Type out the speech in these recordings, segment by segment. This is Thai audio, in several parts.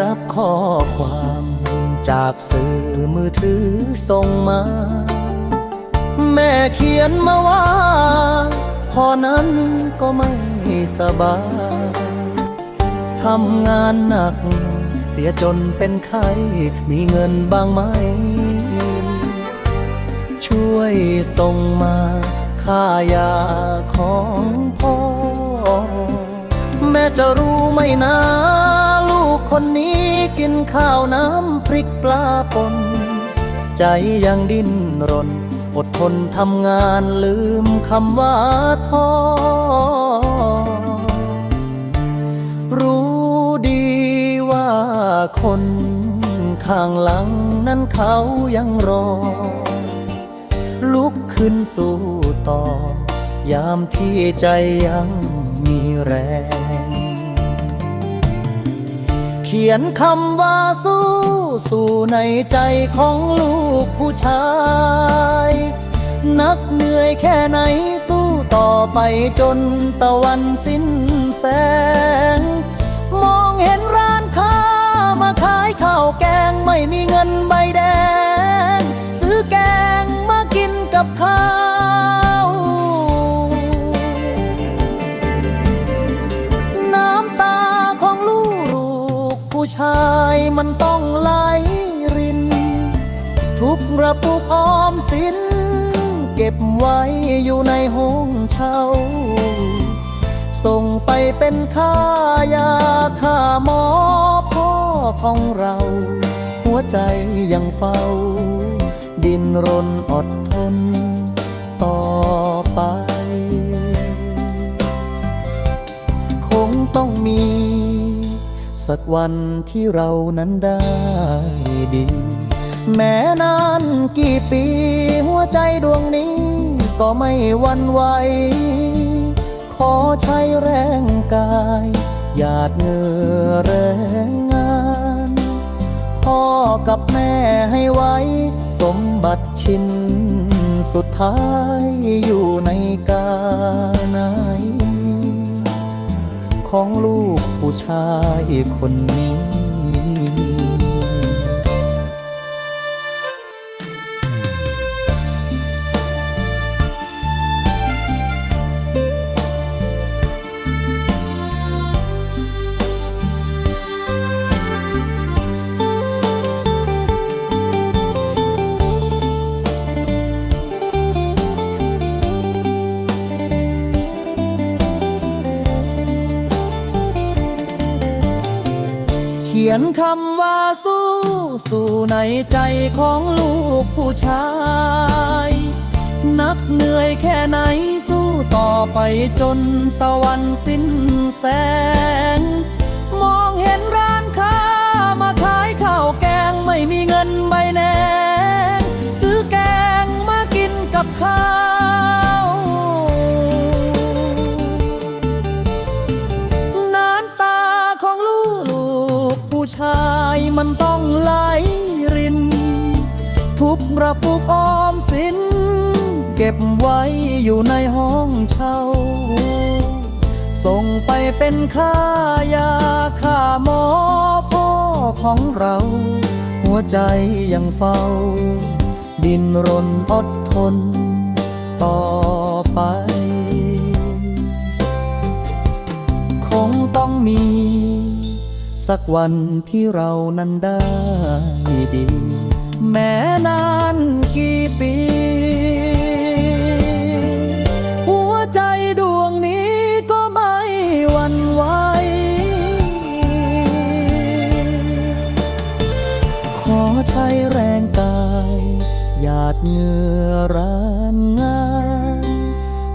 รับข้อความจากสื่อมือถือส่งมา แม่เขียนมาว่า พอนั้นก็ไม่สบายทำงานหนัก เสียจนเป็นไข้มีเงินบ้างไหม ช่วยส่งมาค่ายาของพ่อ แม่จะรู้ไหมนะ คนนี้กินข้าวน้ำพริกปลาปน ใจยังดิ้นรน อดทนทำงานลืมคำว่าท้อรู้ดีว่าคนข้างหลังนั้นเขายังรอ ลุกขึ้นสู้ต่อ ยามที่ใจยังมีแรง ขียนคำว่าสู้สู่ในใจของลูกผู้ชาย นักเหนื่อยแค่ไหนสู้ต่อไปจนตะวันสิ้นแสงมอง มันต้องไหลริน ทุกกระปุกออมสิน เก็บไว้อยู่ในห้องเช่า ส่งไปเป็นค่ายาค่าหมอพ่อของเรา หัวใจยังเฝ้า ดินรนอดทนต่อไป สักวันที่เรานั้นได้ดี แม้นานกี่ปี หัวใจดวงนี้ก็ไม่วันไหว ขอใช้แรงกาย หยาดเหงื่อแรงงาน พ่อกับแม่ให้ไว้ สมบัติชิ้น สุดท้ายอยู่ในกาไหน ของลูกผู้ชายคนนี้ ขียนคำว่าสู้ สู่ในใจของลูกผู้ชาย นักเหนื่อยแค่ไหนสู้ต่อไปจนตะวันสิ้นแสง มองเห็นร้านค้ามาขายข้าวแกงไม่มีเงินใบแน ผู้ชายมันต้องไหลริน ทุกกระปุกออมสิน เก็บไว้อยู่ในห้องเช่า ส่งไปเป็นค่ายาค่าหมอพ่อของเรา หัวใจยังเฝ้า ดินรนอดทน ต่อไป คงต้องมี สักวันที่เรานั้นได้ดี แม้นานกี่ปี หัวใจดวงนี้ก็ไม่หวั่นไหวขอใช้แรงกาย หยาดเหงื่อรานงาน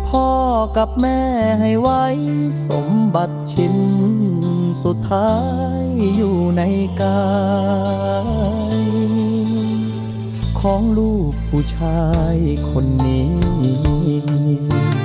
พ่อกับแม่ให้ไว้สมบัติชิ้น สุดท้ายอยู่ในกาย ของลูกผู้ชายคนนี้